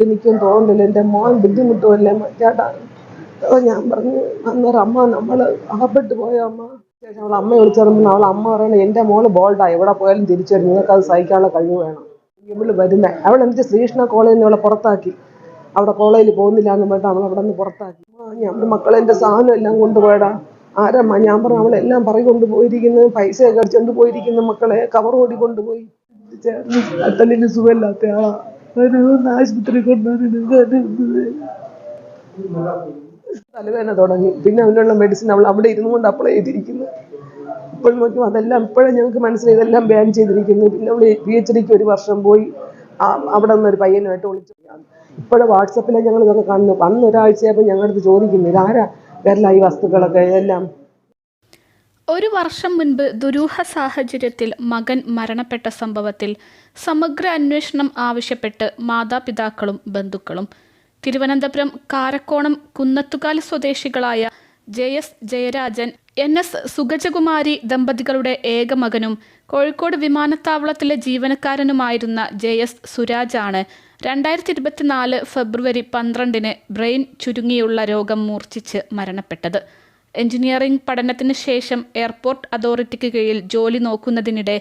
എനിക്കും തോന്നുന്നില്ല. എന്റെ മോൻ ബുദ്ധിമുട്ടുമല്ലേ. ചേട്ടാ അപ്പോൾ ഞാൻ പറഞ്ഞു അന്നേരം അമ്മ നമ്മൾ അകപ്പെട്ട് പോയ അമ്മ? ശേഷം അവൾ അമ്മ വിളിച്ചിറങ്ങുമ്പോൾ അവൾ അമ്മ പറയണത് എന്റെ മോൾ ബോൾഡാണ് എവിടെ പോയാലും തിരിച്ചു വരും. നിങ്ങൾക്ക് അത് സഹിക്കാനുള്ള കഴിവ് വേണം. ഇവൾ വരുന്ന. അവൾ എന്നിട്ട് ശ്രീകൃഷ്ണ കോളേജിൽ നിന്ന് അവളെ പുറത്താക്കി. അവിടെ കോളേജിൽ പോകുന്നില്ല എന്ന് പറഞ്ഞിട്ട് അവൾ അവിടെ നിന്ന് പുറത്താക്കി. ഞാൻ മക്കളെ എന്റെ സാധനം എല്ലാം കൊണ്ടുപോയടാ. ആരമ്മ? ഞാൻ പറഞ്ഞു അവളെല്ലാം പറ കൊണ്ടുപോയിരിക്കുന്നു. പൈസയൊക്കെ അടിച്ചുകൊണ്ട് പോയിരിക്കുന്നു മക്കളെ. കവർ ഓടി കൊണ്ടുപോയി അത്തലിന് സുഖമില്ലാത്ത ആളാ. അതിനൊന്ന് ആശുപത്രി തലവേദന തുടങ്ങി. പിന്നെ അതിനുള്ള മെഡിസിൻ അവൾ അവിടെ ഇരുന്നു കൊണ്ട് അപ്ലൈ ചെയ്തിരിക്കുന്നു ഇപ്പോഴും നോക്കും അതെല്ലാം ഇപ്പോഴും ഞങ്ങൾക്ക് മനസ്സിലായി. ഇതെല്ലാം ബാൻ ചെയ്തിരിക്കുന്നു. പിന്നെ അവൾ പി എച്ച് ഡിക്ക് ഒരു വർഷം പോയി. അവിടെ നിന്ന് ഒരു പയ്യനുമായിട്ട് വിളിച്ചു. ഇപ്പോഴും വാട്സപ്പിലാണ് ഞങ്ങൾ ഇതൊക്കെ കാണുന്നു അന്ന് ഒരാഴ്ചയായപ്പോൾ ഞങ്ങളുടെ ചോദിക്കുന്നു ഇതാരാ? വരല ഈ വസ്തുക്കളൊക്കെ എല്ലാം ഒരു വർഷം മുൻപ് ദുരൂഹ സാഹചര്യത്തിൽ മകൻ മരണപ്പെട്ട സംഭവത്തിൽ സമഗ്ര അന്വേഷണം ആവശ്യപ്പെട്ട് മാതാപിതാക്കളും ബന്ധുക്കളും. തിരുവനന്തപുരം കാരക്കോണം കുന്നത്തുകാൽ സ്വദേശികളായ J S Jayarajan N S Sugajakumari ദമ്പതികളുടെ ഏക മകനും കോഴിക്കോട് വിമാനത്താവളത്തിലെ ജീവനക്കാരനുമായിരുന്ന ജെ എസ് സുരാജാണ് രണ്ടായിരത്തി ഇരുപത്തിനാല് ഫെബ്രുവരി പന്ത്രണ്ടിന് ബ്രെയിൻ ചുരുങ്ങിയുള്ള രോഗം മൂർച്ഛിച്ച് മരണപ്പെട്ടത്. എഞ്ചിനീയറിംഗ് പഠനത്തിന് ശേഷം എയർപോർട്ട് അതോറിറ്റിക്ക് കീഴിൽ ജോലി നോക്കുന്നതിനിടെ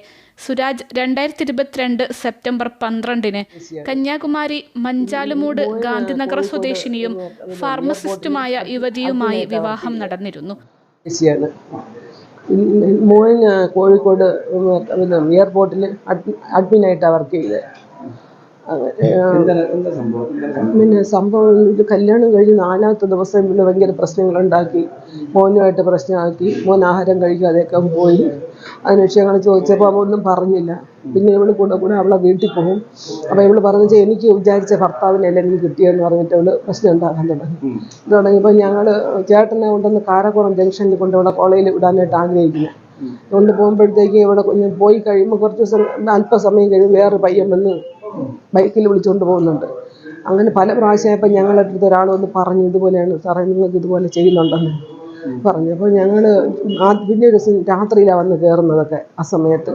സുരാജ് രണ്ടായിരത്തി ഇരുപത്തിരണ്ട് സെപ്റ്റംബർ പന്ത്രണ്ടിന് കന്യാകുമാരി മഞ്ചാലുമൂട് ഗാന്ധിനഗർ സ്വദേശിനിയും ഫാർമസിസ്റ്റുമായ യുവതിയുമായി വിവാഹം നടന്നിരുന്നു. മോൻ കോഴിക്കോട് എയർപോർട്ടിൽ അഡ്മിനായിട്ടാണ് വർക്ക് ചെയ്തത് പിന്നെ സംഭവം ഇത് കല്യാണം കഴിഞ്ഞ് നാലാമത്തെ ദിവസം ഇവിടെ ഭയങ്കര പ്രശ്നങ്ങളുണ്ടാക്കി. മോനുമായിട്ട് പ്രശ്നമാക്കി. മോൻ ആഹാരം കഴിക്കാതെയൊക്കെ പോയി. അതിനുശേഷം ഞങ്ങൾ ചോദിച്ചപ്പോൾ അവ ഒന്നും പറഞ്ഞില്ല. പിന്നെ ഇവൾ കൂടെ കൂടെ അവളെ വീട്ടിൽ പോകും. അപ്പോൾ ഇവൾ പറഞ്ഞു "ചേ, എനിക്ക് വിചാരിച്ച ഭർത്താവിനെ എനിക്ക് കിട്ടിയെന്ന് പറഞ്ഞിട്ട് അവൾ പ്രശ്നം ഉണ്ടാക്കാൻ തുടങ്ങി. തുടങ്ങിയപ്പോൾ ഞങ്ങൾ ചേട്ടനെ കൊണ്ടുവന്ന് കാരക്കുളം ജംഗ്ഷനിൽ കൊണ്ട് ഇവിടെ കോളേജിൽ വിടാനായിട്ട് ആഗ്രഹിക്കുന്നു. കൊണ്ട് പോകുമ്പോഴത്തേക്ക് ഇവിടെ പോയി കഴിയുമ്പോൾ കുറച്ച് ദിവസം അല്പസമയം കഴിയുമ്പോൾ വേറെ പയ്യൻ വന്ന് ബൈക്കിൽ വിളിച്ചുകൊണ്ട് പോകുന്നുണ്ട്. അങ്ങനെ പല പ്രാവശ്യമായപ്പോൾ ഞങ്ങളുടെ അടുത്ത് ഒരാൾ വന്ന് പറഞ്ഞു ഇതുപോലെയാണ് സാറേ നിങ്ങൾക്ക് ഇതുപോലെ ചെയ്യുന്നുണ്ടെന്ന് പറഞ്ഞു. അപ്പോൾ ഞങ്ങൾ പിന്നെ ഒരു ദിവസം രാത്രിയിലാണ് വന്ന് കയറുന്നതൊക്കെ ആ സമയത്ത്.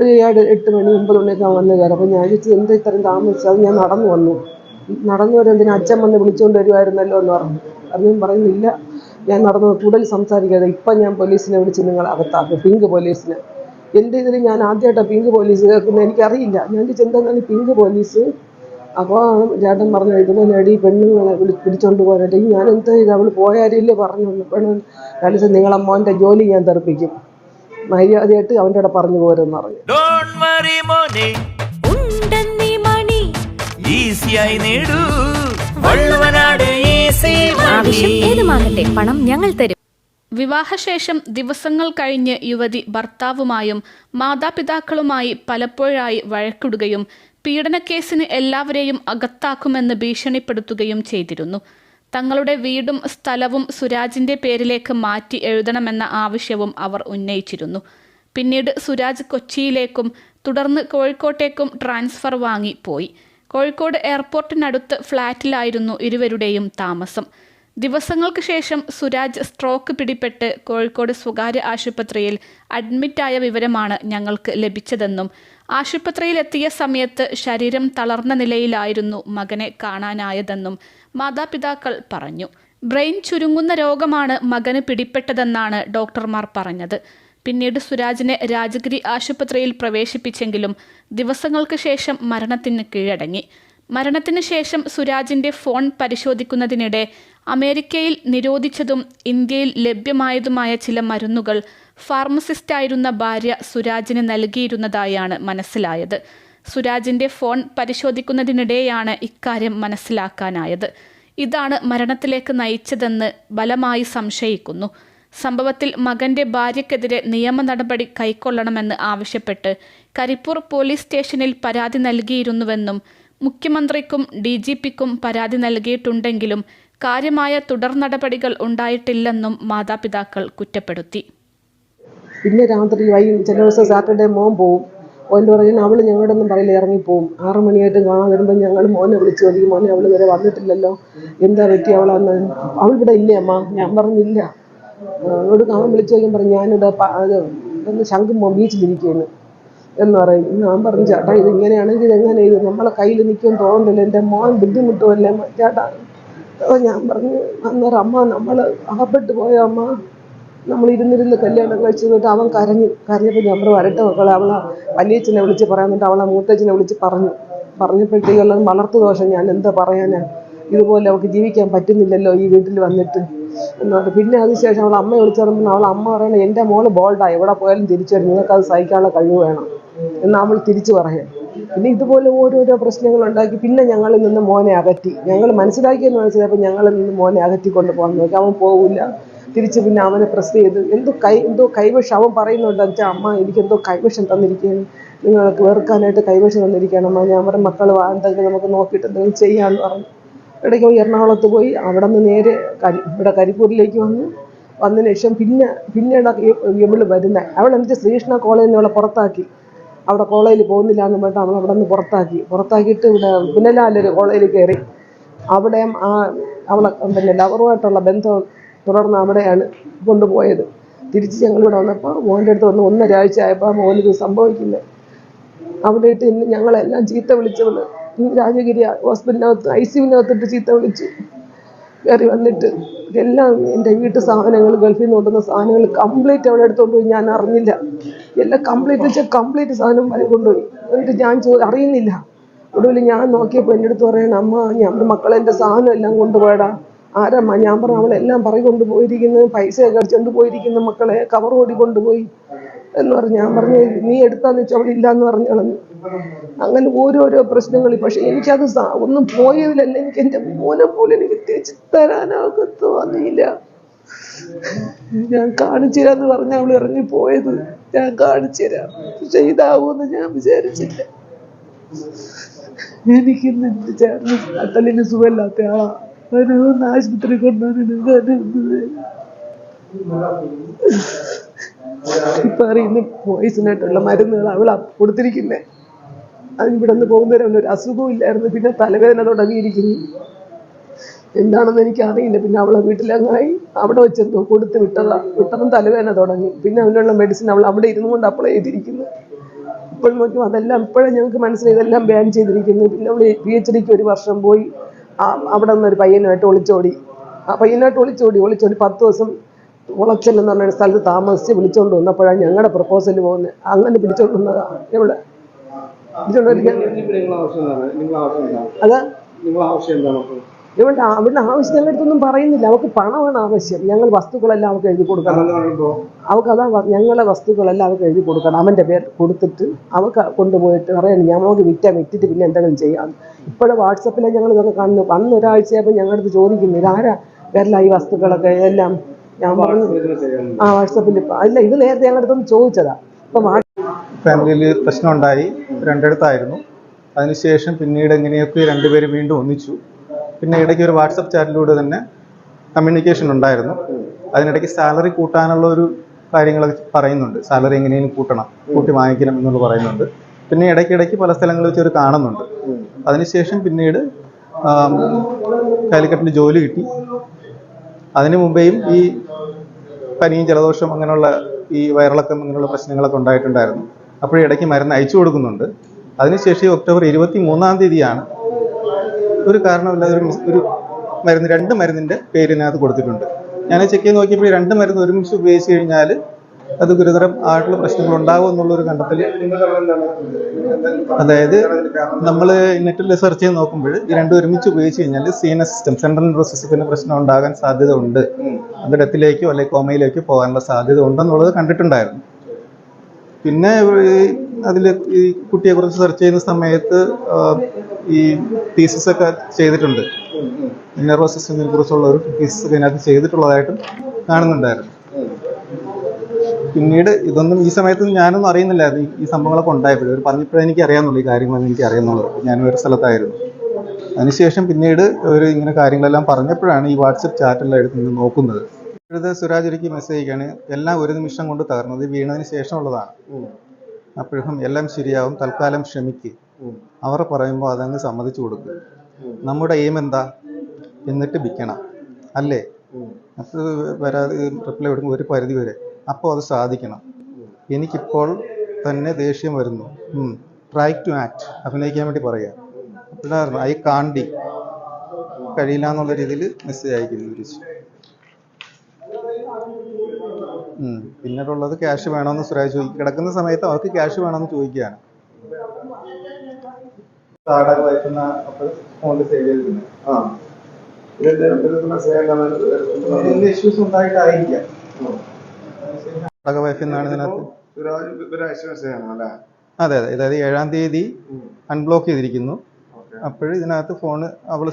ഒരു ഏഴ് എട്ട് മണി ഒമ്പത് മണിയൊക്കെ വന്ന് കയറും അപ്പോൾ ഞാൻ ചോദിച്ചു എന്താ ഇത്രയും താമസിച്ചത്? ഞാൻ നടന്നു വന്നു. നടന്നു വരുന്നതിന് അച്ഛൻ വന്ന് വിളിച്ചുകൊണ്ട് വരുമായിരുന്നല്ലോ എന്ന് പറഞ്ഞു. അറിഞ്ഞും പറയുന്നില്ല. ഞാൻ നടന്നു കൂടുതൽ സംസാരിക്കാതെ ഇപ്പം ഞാൻ പോലീസിനെ വിളിച്ച് നിങ്ങൾ അകത്താക്കും പിങ്ക് പോലീസിനെ. എന്റെ ഇതിൽ ഞാൻ ആദ്യമായിട്ടാണ് പിങ്ക് പോലീസ് കേൾക്കുന്നത്? എനിക്കറിയില്ല. ഞാൻ ചോദിച്ചു എന്താണ് പിങ്ക് പോലീസ്. അപ്പോൾ ചേട്ടൻ പറഞ്ഞു ഇതുപോലെ അടി പെണ്ണുങ്ങളെ വിളി പിടിച്ചോണ്ട് പോകാനായിട്ട് ഞാൻ എന്താ ചെയ്ത് അവൾ പോയാരില്ലേ പറഞ്ഞു? പെണ്ണ് ചോദിച്ചു നിങ്ങളെ മോന്റെ ജോലി ഞാൻ തെറിപ്പിക്കും. മര്യാദയായിട്ട് അവന്റെ കൂടെ പറഞ്ഞു പോരെന്ന് പറഞ്ഞു. ഡോണ്ട് വറി മോനെ. ഉണ്ടെന്നീ മണി. ഈസിയായി നേടൂ. വള്ളുവനാട് ഈസി ആവശ്യം ഏതുമാകട്ടെ പണം ഞങ്ങൾ തരും. വിവാഹശേഷം ദിവസങ്ങൾ കഴിഞ്ഞ് യുവതി ഭർത്താവുമായും മാതാപിതാക്കളുമായി പലപ്പോഴായി വഴക്കിടുകയും പീഡനക്കേസിന് എല്ലാവരെയും അകത്താക്കുമെന്ന് ഭീഷണിപ്പെടുത്തുകയും ചെയ്തിരുന്നു. തങ്ങളുടെ വീടും സ്ഥലവും സുരാജിന്റെ പേരിലേക്ക് മാറ്റി എഴുതണമെന്ന ആവശ്യവും അവർ ഉന്നയിച്ചിരുന്നു. പിന്നീട് സുരാജ് കൊച്ചിയിലേക്കും തുടർന്ന് കോഴിക്കോട്ടേക്കും ട്രാൻസ്ഫർ വാങ്ങി പോയി. കോഴിക്കോട് എയർപോർട്ടിനടുത്ത് ഫ്ളാറ്റിലായിരുന്നു ഇരുവരുടെയും താമസം. ദിവസങ്ങൾക്ക് ശേഷം സുരാജ് സ്ട്രോക്ക് പിടിപെട്ട് കോഴിക്കോട് സ്വകാര്യ ആശുപത്രിയിൽ അഡ്മിറ്റായ വിവരമാണ് ഞങ്ങൾക്ക് ലഭിച്ചതെന്നും ആശുപത്രിയിലെത്തിയ സമയത്ത് ശരീരം തളർന്ന നിലയിലായിരുന്നു മകനെ കാണാനായതെന്നും മാതാപിതാക്കൾ പറഞ്ഞു. ബ്രെയിൻ ചുരുങ്ങുന്ന രോഗമാണ് മകന് പിടിപ്പെട്ടതെന്നാണ് ഡോക്ടർമാർ പറഞ്ഞത്. പിന്നീട് സുരാജിനെ രാജഗിരി ആശുപത്രിയിൽ പ്രവേശിപ്പിച്ചെങ്കിലും ദിവസങ്ങൾക്ക് ശേഷം മരണത്തിന് കീഴടങ്ങി. മരണത്തിന് ശേഷം സുരാജിന്റെ ഫോൺ പരിശോധിക്കുന്നതിനിടെ അമേരിക്കയിൽ നിരോധിച്ചതും ഇന്ത്യയിൽ ലഭ്യമായതുമായ ചില മരുന്നുകൾ ഫാർമസിസ്റ്റായിരുന്ന ഭാര്യ സുരാജിന് നൽകിയിരുന്നതായാണ് മനസ്സിലായത്. സുരാജിന്റെ ഫോൺ പരിശോധിക്കുന്നതിനിടെയാണ് ഇക്കാര്യം മനസ്സിലാക്കാനായത്. ഇതാണ് മരണത്തിലേക്ക് നയിച്ചതെന്ന് ബലമായി സംശയിക്കുന്നു. സംഭവത്തിൽ മകന്റെ ഭാര്യയ്ക്കെതിരെ നിയമ നടപടി കൈക്കൊള്ളണമെന്ന് ആവശ്യപ്പെട്ട് കരിപ്പൂർ പോലീസ് സ്റ്റേഷനിൽ പരാതി നൽകിയിരുന്നുവെന്നും മുഖ്യമന്ത്രിക്കും ഡി ജി പിക്കും പരാതി നൽകിയിട്ടുണ്ടെങ്കിലും കാര്യമായ തുടർ നടപടികൾ ഉണ്ടായിട്ടില്ലെന്നും മാതാപിതാക്കൾ കുറ്റപ്പെടുത്തി. പിന്നെ രാത്രി വൈകി ചില ദിവസം സാറ്റർഡേ മോൻ പോവും. ഓന്റെ പറഞ്ഞാൽ അവൾ ഞങ്ങളോടൊന്നും പറയില്ല ഇറങ്ങിപ്പോവും. ആറ് മണിയായിട്ട് കാണാൻ വരുമ്പോൾ ഞങ്ങൾ മോനെ വിളിച്ചു ചോദിക്കും മോനെ അവൾ വരെ വന്നിട്ടില്ലല്ലോ. എന്താ പറ്റി അവളന്ന് അവൾ ഇവിടെ ഇല്ലേ അമ്മ? ഞാൻ പറഞ്ഞില്ല. അവളോട് കാണാൻ വിളിച്ചു ചോദിക്കാൻ പറഞ്ഞു ഞാനിവിടെ ശംഖും അത് ഒന്ന് ബീച്ചിലിരിക്കുകയാണ് എന്ന് പറയും. ഞാൻ പറഞ്ഞു ചേട്ടാ ഇത്? ഇങ്ങനെയാണെങ്കിൽ എങ്ങനെ ഇത്? നമ്മളെ കയ്യിൽ നിൽക്കും തോന്നുന്നില്ല. എന്റെ മോൻ ബുദ്ധിമുട്ടുമല്ലേ ചേട്ടാ. ഞാൻ പറഞ്ഞു അന്നേരം അമ്മ നമ്മൾ അകപ്പെട്ടു പോയ അമ്മ? നമ്മൾ ഇരുന്നിരുന്ന് കല്യാണം കഴിച്ചു എന്നിട്ട് അവൻ കരഞ്ഞു കരഞ്ഞപ്പോൾ ഞാൻ വരട്ടെ മക്കളെ. അവളെ വലിയച്ഛനെ വിളിച്ച് പറയാൻ വേണ്ടി അവളെ മൂത്തച്ഛനെ വിളിച്ച് പറഞ്ഞു. പറഞ്ഞപ്പോഴത്തേക്കുള്ളത് വളർത്തു ദോഷം. ഞാൻ എന്താ പറയാനാ? ഇതുപോലെ അവൾക്ക് ജീവിക്കാൻ പറ്റുന്നില്ലല്ലോ ഈ വീട്ടിൽ വന്നിട്ട്. എന്ന് പറഞ്ഞു പിന്നെ അതിനുശേഷം അവൾ അമ്മ വിളിച്ചു പറയുമ്പോൾ അവൾ അമ്മ പറയണത് എന്റെ മോൾ ബോൾഡാണ് എവിടെ പോയാലും തിരിച്ചു വരും നിങ്ങൾക്ക് അത് സഹിക്കാനുള്ള കഴിവ് വേണം. എന്ന് അവൾ തിരിച്ചു പറയാം. പിന്നെ ഇതുപോലെ ഓരോരോ പ്രശ്നങ്ങൾ ഉണ്ടാക്കി. പിന്നെ ഞങ്ങളിൽ നിന്ന് മോനെ അകറ്റി. ഞങ്ങൾ മനസ്സിലാക്കിയെന്ന് മനസ്സിലായപ്പോൾ ഞങ്ങളിൽ നിന്ന് മോനെ അകറ്റി കൊണ്ട് പോകാൻ നോക്കി. അവൻ പോകില്ല തിരിച്ച് പിന്നെ അവനെ പ്രസ് ചെയ്ത് എന്തോ കൈ എന്തോ കൈവശം അവൻ പറയുന്നുണ്ട്. എന്നുവെച്ചാൽ അമ്മ എനിക്ക് എന്തോ കൈവശം തന്നിരിക്കുകയാണ്. നിങ്ങൾക്ക് വെറുക്കാനായിട്ട് കൈവശം തന്നിരിക്കുകയാണ്. അമ്മ ഞാൻ പറഞ്ഞ മക്കൾ എന്തെങ്കിലും നമുക്ക് നോക്കിയിട്ട് എന്തെങ്കിലും ചെയ്യാമെന്ന് പറഞ്ഞു. ഇടയ്ക്ക് പോയി എറണാകുളത്ത് പോയി അവിടെ നിന്ന് നേരെ ഇവിടെ കരിപ്പൂരിലേക്ക് വന്നു വന്നതിന് ശേഷം പിന്നെ പിന്നീട് ഇവൾ വരുന്നത് അവൾ എന്നിട്ട് ശ്രീകൃഷ്ണ കോളേജിൽ നിന്ന് അവളെ പുറത്താക്കി. അവിടെ കോളേജിൽ പോകുന്നില്ല എന്ന് പറഞ്ഞിട്ട് അവൾ അവിടെ നിന്ന് പുറത്താക്കി. പുറത്താക്കിയിട്ട് ഇവിടെ പുനലാലൊരു കോളേജിൽ കയറി. അവിടെ ആ അവളെ പിന്നെ ലവറുമായിട്ടുള്ള ബന്ധം തുടർന്ന് അവിടെയാണ് കൊണ്ടുപോയത്. തിരിച്ച് ഞങ്ങളിവിടെ വന്നപ്പോൾ മോന്റെ അടുത്ത് വന്ന് ഒന്നര ആഴ്ച ആയപ്പോൾ മോനിത് സംഭവിക്കുന്നത് അവിടെ ഇട്ട് ഇന്ന് ഞങ്ങളെല്ലാം ചീത്ത വിളിച്ചവൾ. രാജഗിരി ഹോസ്പിറ്റലിനകത്ത് ഐ സിയുവിനകത്തിട്ട് ചീത്ത വിളിച്ചു കയറി വന്നിട്ട് എല്ലാം എന്റെ വീട്ടു സാധനങ്ങൾ ഗൾഫിൽ നിന്ന് കൊണ്ടുവന്ന സാധനങ്ങൾ കംപ്ലീറ്റ് അവിടെ എടുത്തുകൊണ്ട് പോയി. ഞാൻ അറിഞ്ഞില്ല. എല്ലാം കംപ്ലീറ്റ് വെച്ചാൽ കംപ്ലീറ്റ് സാധനം വരെ കൊണ്ടുപോയി. എന്നിട്ട് ഞാൻ ചോ അറിയുന്നില്ല. ഒടുവിൽ ഞാൻ നോക്കിയപ്പോൾ എന്റെ അടുത്ത് പറയണം അമ്മ ഞാൻ മക്കളെ എന്റെ സാധനം എല്ലാം കൊണ്ടുപോയടാ. ആരമ്മ? ഞാൻ പറഞ്ഞു അവളെല്ലാം പറയി കൊണ്ടുപോയിരിക്കുന്നു. പൈസയൊക്കെ അടിച്ചുകൊണ്ട് പോയിരിക്കുന്നു മക്കളെ. കവർ ഓടി കൊണ്ടുപോയി. എന്ന് പറഞ്ഞു ഞാൻ പറഞ്ഞു നീ എടുത്താന്ന് വെച്ചാൽ അവിടെ ഇല്ലാന്ന് പറഞ്ഞു അങ്ങനെ ഓരോരോ പ്രശ്നങ്ങൾ. പക്ഷെ എനിക്കത് ഒന്നും പോയതിലല്ല. എനിക്ക് എന്റെ മോനെ പോലെ എനിക്ക് തിരിച്ചു തരാനാകത്ത് ഞാൻ കാണിച്ചു പറഞ്ഞ അവൾ ഇറങ്ങി പോയത് ഞാൻ കാണിച്ചു തരാം. പക്ഷെ ഞാൻ വിചാരിച്ചില്ല. എനിക്കിന്ന് എന്റെ ചേട്ടന് അട്ടലിന് സുഖമില്ലാത്ത ആളാ അവനെ ഒന്ന് ആശുപത്രി കൊണ്ടുവന്നിട്ട് ഇപ്പൊ അറിയുന്ന പോയിസണായിട്ടുള്ള മരുന്നുകൾ അവൾ കൊടുത്തിരിക്കുന്നേ. അതിന് ഇവിടെ നിന്ന് പോകുന്നവരെ ഒരു അസുഖവും ഇല്ലായിരുന്നു. പിന്നെ തലവേദന തുടങ്ങിയിരിക്കുന്നു. എന്താണെന്ന് എനിക്ക് അറിയില്ല പിന്നെ അവളെ വീട്ടിലങ്ങായി അവിടെ വെച്ചെന്തോ കൊടുത്ത് വിട്ടതാ. വിട്ടതും തലവേദന തുടങ്ങി. പിന്നെ അവനുള്ള മെഡിസിൻ അവൾ അവിടെ ഇരുന്നു കൊണ്ട് അപ്ലൈ ചെയ്തിരിക്കുന്നു ഇപ്പോഴും നോക്കും അതെല്ലാം ഇപ്പോഴും ഞങ്ങൾക്ക് മനസ്സിലായി. ഇതെല്ലാം ബാൻ ചെയ്തിരിക്കുന്നു. പിന്നെ അവൾ പി എച്ച് ഡിക്ക് ഒരു വർഷം പോയി. അവിടെ നിന്ന് ഒരു പയ്യനുമായിട്ട് ഒളിച്ചോടി. ആ പയ്യനായിട്ട് ഒളിച്ചോടി. ഒളിച്ചോടി പത്ത് ദിവസം ഉളച്ചൽ എന്ന് പറഞ്ഞ സ്ഥലത്ത് താമസിച്ച് വിളിച്ചുകൊണ്ട് വന്നപ്പോഴാണ് ഞങ്ങളുടെ പ്രപ്പോസൽ പോകുന്നത് അങ്ങനെ പിടിച്ചോണ്ട് വന്നതാണ് എവിടെ? അത്. ഇവിടെ അവരുടെ ആവശ്യം ഞങ്ങളുടെ അടുത്തൊന്നും പറയുന്നില്ല. അവർക്ക് പണമാണ് ആവശ്യം. ഞങ്ങൾ വസ്തുക്കളെല്ലാം അവർക്ക് എഴുതി കൊടുക്കണം. അവർക്ക് അതാ ഞങ്ങളെ വസ്തുക്കളെല്ലാം അവർക്ക് എഴുതി കൊടുക്കണം. അവന്റെ പേര് കൊടുത്തിട്ട് അവർക്ക് കൊണ്ടുപോയിട്ട് പറയണം ഞങ്ങൾക്ക് വിറ്റാൻ വിറ്റിട്ട് പിന്നെ എന്തെങ്കിലും ചെയ്യാം. ഇപ്പോഴും വാട്സപ്പിലെ ഞങ്ങൾ ഇതൊക്കെ കാണുന്നു. അന്ന് ഒരാഴ്ചയായപ്പോൾ ഞങ്ങളുടെ അടുത്ത് ചോദിക്കുന്നു ഇതാരാ? വരല ഈ വസ്തുക്കളൊക്കെ എല്ലാം ഞാൻ ആ വാട്സപ്പിൽ ഇപ്പം അല്ല ഇത് നേരത്തെ ഞങ്ങളുടെ അടുത്തൊന്ന് ചോദിച്ചതാ. ഇപ്പം ഫാമിലിയിൽ പ്രശ്നം ഉണ്ടായി രണ്ടിടത്തായിരുന്നു. അതിനുശേഷം പിന്നീട് എങ്ങനെയൊക്കെ രണ്ടുപേരും വീണ്ടും ഒന്നിച്ചു. പിന്നെ ഇടയ്ക്ക് ഒരു വാട്സപ്പ് ചാറ്റിലൂടെ തന്നെ കമ്മ്യൂണിക്കേഷൻ ഉണ്ടായിരുന്നു. അതിനിടയ്ക്ക് സാലറി കൂട്ടാനുള്ള ഒരു കാര്യങ്ങളൊക്കെ പറയുന്നുണ്ട്. സാലറി എങ്ങനെയും കൂട്ടണം കൂട്ടി വാങ്ങിക്കണം എന്നുള്ളത് പറയുന്നുണ്ട്. പിന്നെ ഇടയ്ക്കിടയ്ക്ക് പല സ്ഥലങ്ങളിൽ വെച്ച് ഒരു കാണുന്നുണ്ട്. അതിനുശേഷം പിന്നീട് കാലിക്കറ്റിന് കാലിക്കറ്റിൽ ജോലി കിട്ടി. അതിനു മുമ്പേയും ഈ പനിയും ജലദോഷം അങ്ങനെയുള്ള ഈ വയറിളക്കം അങ്ങനെയുള്ള പ്രശ്നങ്ങളൊക്കെ ഉണ്ടായിട്ടുണ്ടായിരുന്നു. അപ്പോഴും ഇടയ്ക്ക് മരുന്ന് അയച്ചു കൊടുക്കുന്നുണ്ട്. അതിനുശേഷം ഒക്ടോബർ ഇരുപത്തി മൂന്നാം തീയതിയാണ് ഒരു കാരണമില്ലാതെ ഒരു ഒരു മരുന്ന് രണ്ട് മരുന്നിന്റെ പേരിനകത്ത് കൊടുത്തിട്ടുണ്ട്. ഞാൻ ചെക്ക് ചെയ്ത് നോക്കിയപ്പോൾ രണ്ട് മരുന്ന് ഒരുമിച്ച് ഉപയോഗിച്ച് കഴിഞ്ഞാൽ അത് ഗുരുതരം ആയിട്ടുള്ള പ്രശ്നങ്ങൾ ഉണ്ടാകും എന്നുള്ളൊരു കണ്ടെത്തൽ അതായത് നമ്മൾ നെറ്റിൽ സെർച്ച് ചെയ്ത് നോക്കുമ്പോൾ ഈ രണ്ടും ഒരുമിച്ച് ഉപയോഗിച്ച് കഴിഞ്ഞാൽ സീന സിസ്റ്റം സെൻട്രൽ നെർവസ് സിസ്റ്റത്തിന് പ്രശ്നം ഉണ്ടാകാൻ സാധ്യത ഉണ്ട് അത് ഡെത്തിലേക്കോ അല്ലെങ്കിൽ കോമയിലേക്കോ പോകാനുള്ള സാധ്യത ഉണ്ടെന്നുള്ളത് കണ്ടിട്ടുണ്ടായിരുന്നു. പിന്നെ അതിൽ ഈ കുട്ടിയെ കുറിച്ച് സെർച്ച് ചെയ്യുന്ന സമയത്ത് ഈ തീസിസ് ഒക്കെ ചെയ്തിട്ടുണ്ട്. നെർവസ് സിസ്റ്റത്തിനെ കുറിച്ചുള്ള ഒരു തീസിസ് ഇതിനകത്ത് ചെയ്തിട്ടുള്ളതായിട്ടും കാണുന്നുണ്ടായിരുന്നു. പിന്നീട് ഇതൊന്നും ഈ സമയത്ത് ഞാനൊന്നും അറിയുന്നില്ലായിരുന്നു ഈ- സംഭവങ്ങളൊക്കെ ഉണ്ടായപ്പോഴും. അവർ പറഞ്ഞപ്പോഴേ എനിക്ക് അറിയാമെന്നുള്ളൂ ഈ കാര്യങ്ങളൊന്നും എനിക്ക് അറിയാമെന്നുള്ളത് ഞാൻ ഒരു സ്ഥലത്തായിരുന്നു. അതിനുശേഷം പിന്നീട് ഒരു ഇങ്ങനെ കാര്യങ്ങളെല്ലാം പറഞ്ഞപ്പോഴാണ് ഈ വാട്സപ്പ് ചാറ്റെല്ലാം എടുത്ത് നിന്ന് നോക്കുന്നത്. ഇപ്പോഴത്തെ സുരാജ് ഒരിക്കൽ മെസ്സേജ് അയക്കുകയാണ് എല്ലാം ഒരു നിമിഷം കൊണ്ട് തകർന്നത് വീണതിന് ശേഷമുള്ളതാണ്. അപ്പോഴും എല്ലാം ശരിയാവും തൽക്കാലം ക്ഷമിക്ക്. അവർ പറയുമ്പോൾ അതങ്ങ് സമ്മതിച്ചു കൊടുക്കും. നമ്മുടെ എയിം എന്താ? എന്നിട്ട് വിൽക്കണം. അല്ലേ? അപ്പോൾ വരാതെ റിപ്ലൈ കൊടുക്കുമ്പോൾ ഒരു പരിധി വരെ. അപ്പോൾ അത് സാധിക്കണം. എനിക്കിപ്പോൾ തന്നെ ദേഷ്യം വരുന്നു. ട്രൈ ടു ആക്ട് അഭിനയിക്കാൻ വേണ്ടി പറയാം അപ്പോഴായിരുന്നു ഐ കാണ്ടി കഴിയില്ല എന്നുള്ള രീതിയിൽ മെസ്സേജ് അയക്കുന്നു തിരിച്ച്. പിന്നീടുള്ളത് ക്യാഷ് വേണമെന്ന് സുരാജ് ചോദിക്കും കിടക്കുന്ന സമയത്ത് അവർക്ക് ക്യാഷ് വേണമെന്ന് ചോദിക്കുകയാണ്. അപ്പോൾ ഫോണിൽ സേവ് ആ. ഇതിന്റെ ഇഷ്യൂസ് ഉണ്ടായിട്ടായിരിക്കാം. താടക വൈഫ് എന്നാണ് ഇതിനകത്ത്? അതെ അതെ. അതായത് ഏഴാം തീയതി. അൺബ്ലോക്ക് ചെയ്തിരിക്കുന്നു. അപ്പോഴും ഇതിനകത്ത് ഫോൺ അവൾ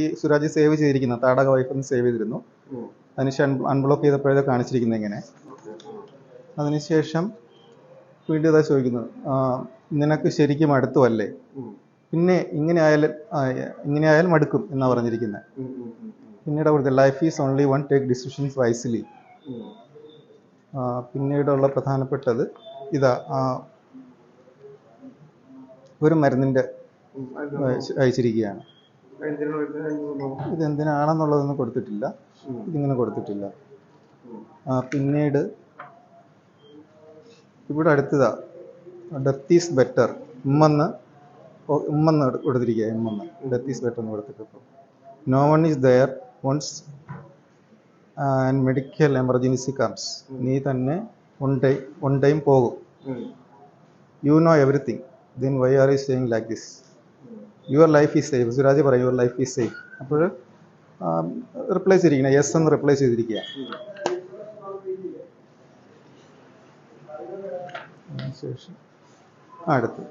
ഈ സുരാജ് സേവ് ചെയ്തിരിക്കുന്നു. താടക വൈഫ് എന്ന് സേവ് ചെയ്തിരുന്നു. അതിനുശേഷം അൺബ്ലോക്ക് ചെയ്തപ്പോഴേ കാണിച്ചിരിക്കുന്നത് ഇങ്ങനെ. അതിനുശേഷം വീണ്ടും ഇതാ ചോദിക്കുന്നത് നിനക്ക് ശരിക്കും അടുത്തുമല്ലേ. പിന്നെ ഇങ്ങനെ ആയാലും ഇങ്ങനെ ആയാലും മടുക്കും എന്നാണ് പറഞ്ഞിരിക്കുന്നത് പിന്നീട് അവിടുത്തെ life is only one take decisions wisely. പിന്നീടുള്ള പ്രധാനപ്പെട്ടത് ഇതാ ഒരു മരുന്നിന്റെ അയച്ചിരിക്കുകയാണ് എന്തിനാണ് വരുന്നത്? അതിന്റെ സംഭവം? ഇത് എന്തിനാണെന്നുള്ളതൊന്നും കൊടുത്തിട്ടില്ല ഇതിങ്ങനെ കൊടുത്തിട്ടില്ല പിന്നീട് ഇവിടെ അടുത്തതാ ഡെത്ത് ഈസ് ബെറ്റർ ഉമ്മെന്ന് ഉമ്മെന്ന് കൊടു- കൊടുത്തിരിക്കുക ഉമ്മെന്ന് ഡെത്ത് ഈസ് ബെറ്റർ എന്ന് കൊടുത്തിട്ട് no one is there once and medical emergency comes. നീ തന്നെ വൺ ടൈ വൺ ടൈം പോകും. You know everything then why are you saying like this your life is safe Suraj പറയും your life is safe അപ്പോൾ reply ചെയ്തിരിക്കണം. Yes എന്ന് reply ചെയ്തിരിക്കുക ശേഷം അടുത്ത്.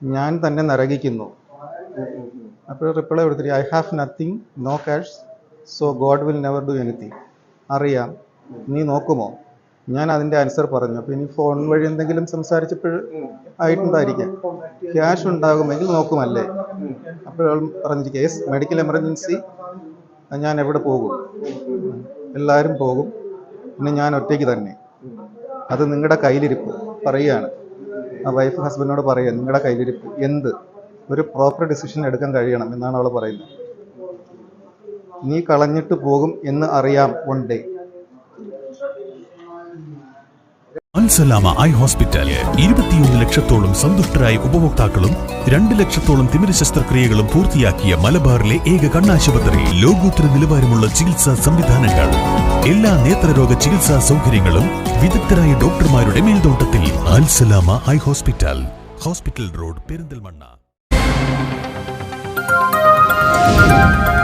ഞാൻ തന്നെ നരകിക്കുന്നു. അപ്പോൾ റിപ്ലൈ കൊടുത്തിട്ട് I have nothing no cash so God will never do anything അറിയാം. നീ നോക്കുമോ? ഞാൻ അതിന്റെ ആൻസർ പറഞ്ഞു. അപ്പോൾ ഇനി ഫോൺ വഴി എന്തെങ്കിലും സംസാരിച്ചപ്പോൾ ആയിട്ടുണ്ടായിരിക്കാം. ക്യാഷ് ഉണ്ടാകുമെങ്കിൽ നോക്കുമല്ലേ? അപ്പോഴും പറഞ്ഞിരിക്കുക യെസ് മെഡിക്കൽ എമർജൻസി ഞാൻ എവിടെ പോകും? എല്ലാവരും പോകും. പിന്നെ ഞാൻ ഒറ്റയ്ക്ക് തന്നെ. അത് നിങ്ങളുടെ കയ്യിലിരിപ്പ്. പറയുകയാണ്. ആ വൈഫ് ഹസ്ബൻഡിനോട് പറയുക നിങ്ങളുടെ കയ്യിലിരിപ്പ്. എന്ത്? ഒരു പ്രോപ്പർ ഡിസിഷൻ എടുക്കാൻ കഴിയണം എന്നാണ് അവൾ പറയുന്നത്. നീ കളഞ്ഞിട്ട് പോകും എന്ന് അറിയാം one day Al Salama eye hospital. ഇരുപത്തിയൊന്ന് ലക്ഷത്തോളം സന്തുഷ്ടരായ ഉപഭോക്താക്കളും രണ്ട് ലക്ഷത്തോളം തിമിര ശസ്ത്രക്രിയകളും പൂർത്തിയാക്കിയ മലബാറിലെ ഏക കണ്ണാശുപത്രി. ലോകോത്തര നിലവാരമുള്ള ചികിത്സാ സംവിധാനങ്ങൾ. എല്ലാ നേത്രരോഗ ചികിത്സാ സൗകര്യങ്ങളും വിദഗ്ധരായ ഡോക്ടർമാരുടെ മേൽനോട്ടത്തിൽ. Al Salama eye hospital. Hospital road Perinthalmanna. Thank you.